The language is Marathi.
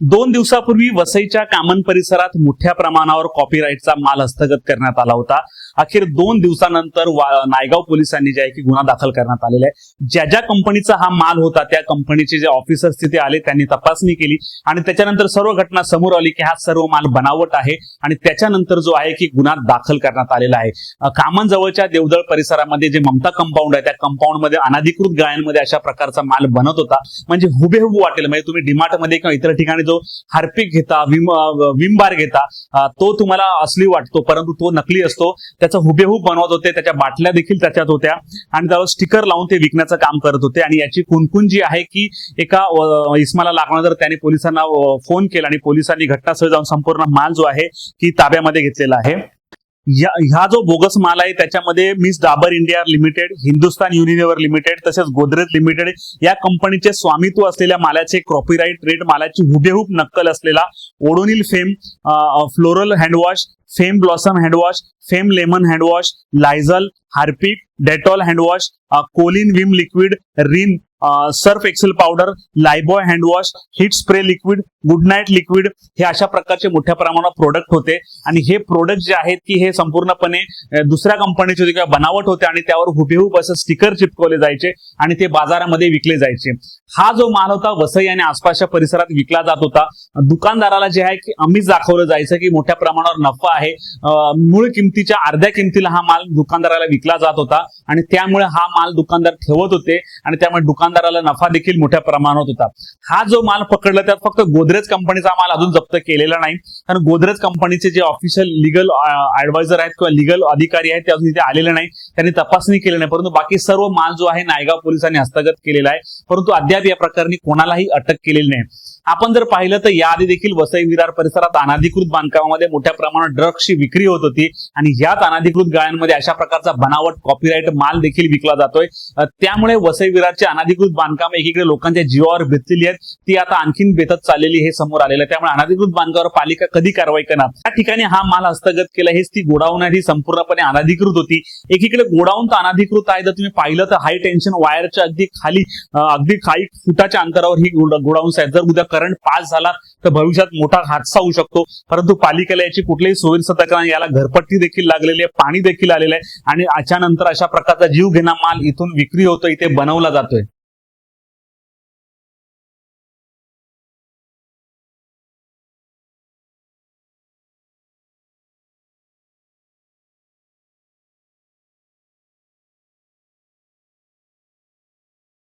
दोन दिवसापूर्वी वसईच्या कामन परिसरात मोठ्या प्रमाणावर कॉपीराईटचा माल हस्तगत करण्यात आला होता. अखेर दोन दिवसानंतर नायगाव पोलिसांनी जे आहे की गुन्हा दाखल करण्यात आलेला आहे ज्या ज्या कंपनीचा हा माल होता त्या कंपनीचे जे ऑफिसर्स तिथे आले त्यांनी तपासणी केली आणि त्याच्यानंतर सर्व घटना समोर आली की हा सर्व माल बनावट आहे आणि त्याच्यानंतर जो आहे की गुन्हा दाखल करण्यात आलेला आहे. कामन जवळच्या देवदळ परिसरामध्ये जे ममता कंपाऊंड आहे त्या कंपाऊंडमध्ये अनाधिकृत गाळ्यांमध्ये अशा प्रकारचा माल बनत होता. म्हणजे हुबेहुब वाटेल म्हणजे तुम्ही डिमार्टमध्ये किंवा इतर ठिकाणी जो हार्पिक घेता विम विमबार विम बार घेता तो तुम्हाला असली वाटतो परंतु तो नकली असतो. त्याचा हुबेहूब बनवत होते त्याच्या बाटल्या देखील त्याच्यात होत्या. आणि त्यावर स्टिकर लावून ते विकण्याचं काम करत होते. आणि याची कुणकुण जी आहे की एका इस्माला लागणार त्याने पोलिसांना फोन केला आणि पोलिसांनी घटनास्थळी जाऊन संपूर्ण माल जो आहे की ताब्यामध्ये घेतलेला आहे. ह्या जो बोगस माल आहे त्याच्यामध्ये miss Dabur India Limited Hindustan Unilever Limited तसेच गोदरेज लिमिटेड या कंपनीचे स्वामित्व असलेल्या मालाचे कॉपीराईट रेट मालाची हुबेहूब नक्कल असलेला Odonil Fem floral handwash Fem blossom handwash Fem lemon handwash Lizol Harpic Dettol handwash Colin Vim liquid Rin Surf Excel powder Lifebuoy handwash Hit spray liquid Good Knight liquid हे अशा प्रकारचे मोठ्या प्रमाणात प्रोडक्ट होते. आणि हे प्रोडक्ट जे आहेत की हे संपूर्णपणे दुसऱ्या कंपनीचे होते किंवा बनावट होते आणि त्यावर हुबेहूब असं स्टिकर चिपकवले जायचे आणि ते बाजारामध्ये विकले जायचे. हा जो माल होता वसई आणि आसपासच्या परिसरात विकला जात होता. दुकानदाराला जे आहे की आम्हीच दाखवलं जायचं की मोठ्या प्रमाणावर नफा आहे. मूळ किमतीच्या अर्ध्या किमतीला हा माल दुकानदाराला विकला जात होता. आणि त्यामुळे हा माल दुकानदार ठेवत होते आणि त्यामुळे दुकानदाराला नफा देखील मोठ्या प्रमाणात होता. हा जो माल पकडला त्यात फक्त गोदरेज कंपनीचा माल अजून जप्त केलेला नाही. कारण गोदरेज कंपनीचे जे ऑफिशियल लिगल ऍडवायझर आहेत किंवा लिगल अधिकारी आहेत ते अजून इथे आलेले नाही. त्यांनी तपासणी केली नाही. परंतु बाकी सर्व माल जो आहे नायगाव पोलिसांनी हस्तगत केलेला आहे. परंतु अद्याप या प्रकरणी कोणालाही अटक केलेली नाही. आपण जर पाहिलं तर याआधी देखील वसई विरार परिसरात अनाधिकृत बांधकामामध्ये मोठ्या प्रमाणात ड्रग्सची विक्री होत होती. आणि याच अनाधिकृत गाळ्यांमध्ये अशा प्रकारचा बनावट कॉपीराईट माल देखील विकला जातोय. त्यामुळे वसई विरारचे अनाधिकृत बांधकाम एकीकडे लोकांच्या जीवावर भेटलेली आहेत. ती आता आणखीन बेतत चाललेली हे समोर आलेलं आहे. त्यामुळे अनाधिकृत बांधकामावर पालिका कधी कारवाई करणार? त्या ठिकाणी हा माल हस्तगत केला. हेच ती गोडाऊन आहे. ही संपूर्णपणे अनाधिकृत होती. एकीकडे गोडाऊन तर अनाधिकृत आहे. जर तुम्ही पाहिलं तर हाय टेन्शन वायरच्या अगदी खाली अगदी काही फुटाच्या अंतरावर ही गोडाऊन्स आहेत जर उद्या करंट पास झाला तर भविष्यात मोठा हादसा होऊ शकतो. परंतु पालिकेला याची कुठलीही सोयीसुद्धा कारण याला घरपट्टी देखील लागलेली आहे पाणी देखील आलेलं आहे. आणि याच्यानंतर अशा प्रकारचा जीव घेणा माल इथून विक्री होतो इथे बनवला जातोय.